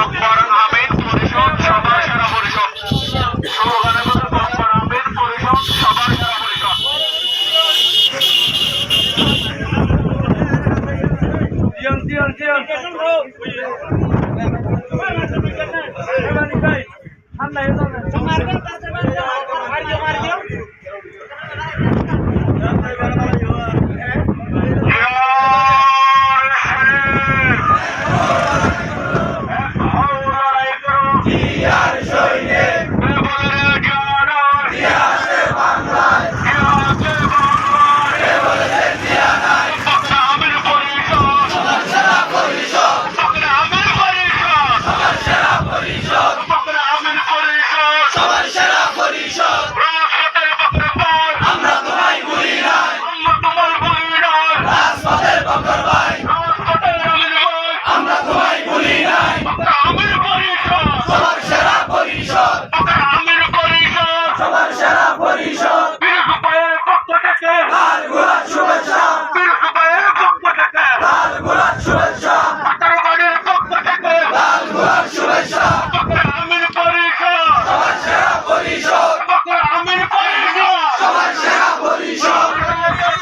আকবর আহমেদ পরিষদ সভা সেরা পরিষদ। সৌরভ আকবর আহমেদ পরিষদ সভা সেরা পরিষদ। জিয়ান জিয়ান জিয়ান joga!